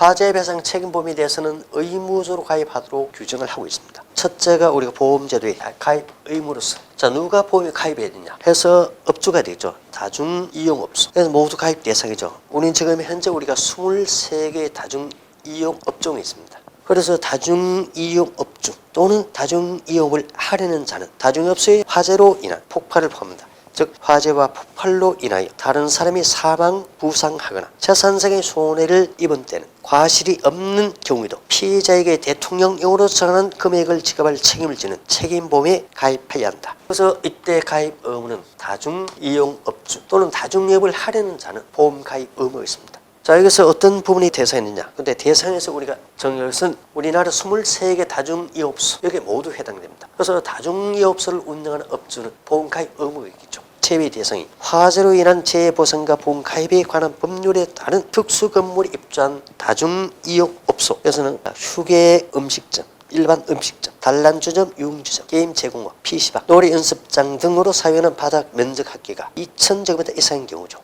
화재 배상 책임 범위에 대해서는 의무적으로 가입하도록 규정을 하고 있습니다. 첫째가 우리가 보험제도의 가입 의무로서 자 누가 보험에 가입해야 되냐 해서 업주가 되죠. 다중이용업소. 그래서 모두 가입 대상이죠. 우리는 지금 현재 우리가 23개의 다중이용 업종이 있습니다. 그래서 다중이용 업주 또는 다중이용을 하려는 자는 다중이업소의 화재로 인한 폭발을 포함한다. 즉 화재와 폭발로 인하여 다른 사람이 사망, 부상하거나 재산상의 손해를 입은 때는 과실이 없는 경우에도 피해자에게 대통령령으로 정하는 금액을 지급할 책임을 지는 책임보험에 가입해야 한다. 그래서 이때 가입 의무는 다중이용업주 또는 다중이업을 하려는 자는 보험 가입 의무가 있습니다. 자 여기서 어떤 부분이 대상이느냐 근데 대상에서 우리가 정할 것은 우리나라 23개 다중이업소 여기 모두 해당됩니다 그래서 다중이업소를 운영하는 업주는 보험가입 의무가 있겠 죠 제외 대상이 화재로 인한 재해 보상과 보험 가입에 관한 법률에 따른 특수 건물에 입주한 다중 이용 업소에서는 휴게 음식점 일반 음식점, 단란주점, 유흥주점, 게임 제공업, PC방, 노래 연습장 등으로 사용하는 바닥 면적 합계가 2,000제곱미터 이상인 경우죠.